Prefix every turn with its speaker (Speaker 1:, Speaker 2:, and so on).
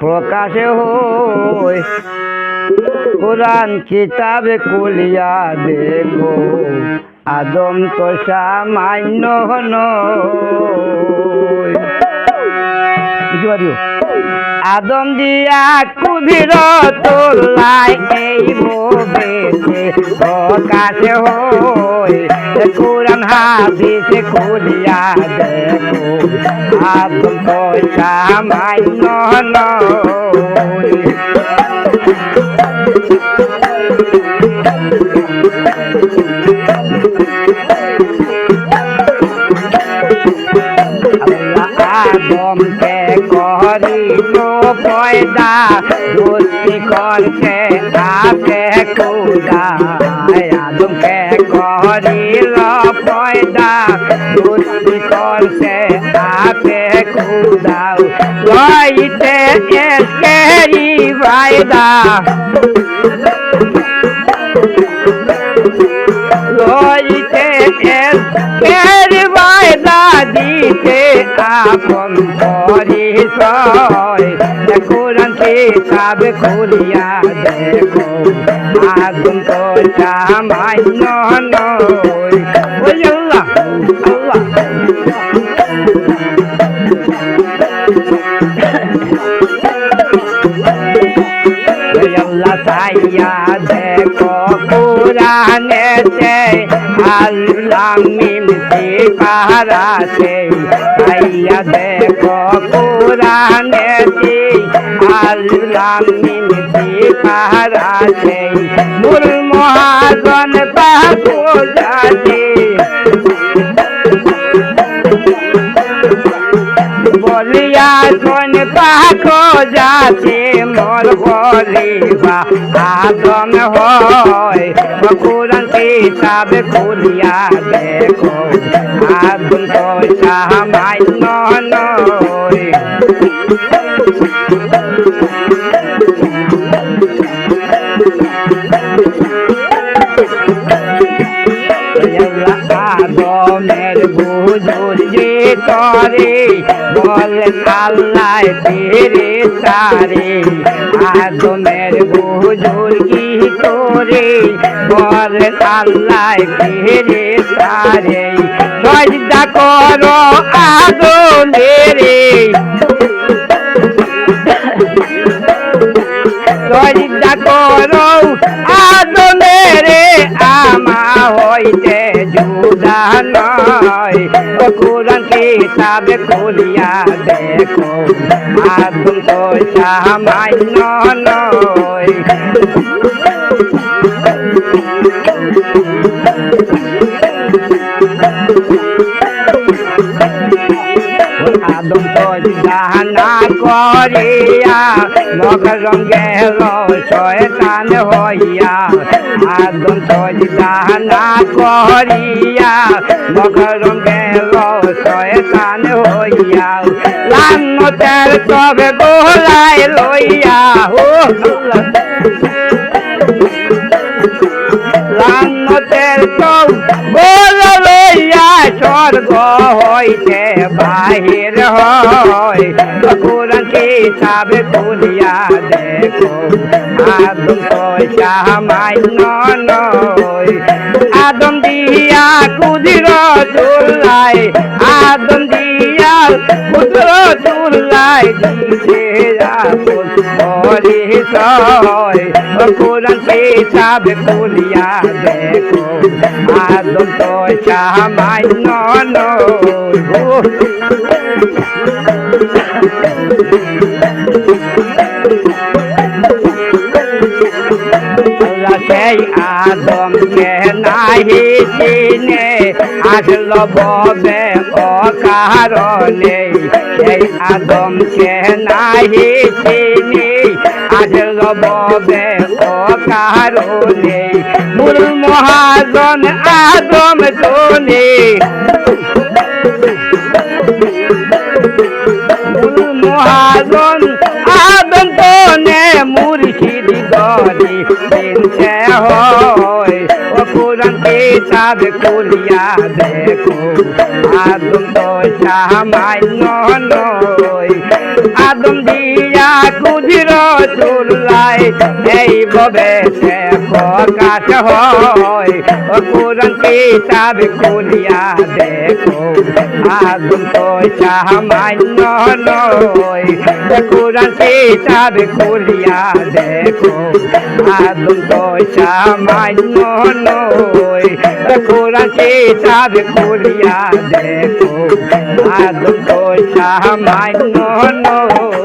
Speaker 1: প্রকাশে হই কোরআন কিতাবে কুলিয়া দেখো আদম তো সামান্য নয়। পারিও আদম দিয়া কুবির তোলাই এই ভোবেতে প্রকাশে হই কোরআন হাদিসে খুলিয়া দেখো, আদম আদমকে করিল পয়দা দুটি করছে আপে কুদা আদমকে করিল পয়দা দুটি করছে আপে কুদা লইতে এসকেরি ভাইদা লইতে এর বায়দা দিতে আপন পরিচয়। কোরআন কিতাব খুলিয়া দেখো। আদম তো সামান্য নয় ওই। আল্লাহ আল্লাহ। আল্লাহ সাইয়া দেখো কোরআনেতে আল্লাহ মিলতি পাহারাতে সাইয়া দেখো কোরআনেতে আল্লাহ মিলতি পাহারাতে মূল মহাজন বাবু যাতে বলিয়া কোন পাখ যাতে মোর বলিবা আদম হয় খুলিয়া দেখো আদম তো সামান্য নয় তরে বলেন আল্লাহ তেরে তারে। আদমের বুঝুর কি করে বলেন আল্লাহ তেরে তারে। সজদা করো আদমের সজদা করো আদমের আমা হইতে জুদা নয়। ও কিতাব খুলিয়া দেখো, আদম তো সামান্য নয়। আদম তো জানা করিয়া মকর গেল শয়তান হইয়া আদম তো জানা করিয়া মকর গেল শয়তান হইয়া লান্নতের তবে গোলাই লইয়া ও লান্নতের তব গোল লইয়া, স্বর্গ হইতে বাহির হয়। কোরআন কিতাব খুলিয়া দেখো। আদম তো সামান্য নয়। আদম দিয়া কুদির চুল্লাই। আদম দিয়া কুদির চুল্লাই। দিছে আপন পরিচয় কোরআন কিতাব খুলিয়া দেখো। আদম তো নয় সেই আদমকে নাহি চিনে আসল ববে অকারণে সেই আদমকে নাহি চিনে আসল ববে অকারণে মূল মহাজন আদম মূল মহাজন আদম তোনে মুর্শিদ গরি কিতাব খুলিয়া দেখো। আদম তো সামান্য আদম দিয়া কুজির চুল্লাই, এই ভবে সে প্রকাশ হয়। ও কোরআন কিতাব খুলিয়া দেখো আদম তো সামান্য নয়। কোরআন কিতাব খুলিয়া দেখো আদম তো সামান্য নয়। কোরআন কিতাব খুলিয়া দেখো আদম তো সামান্য নয়।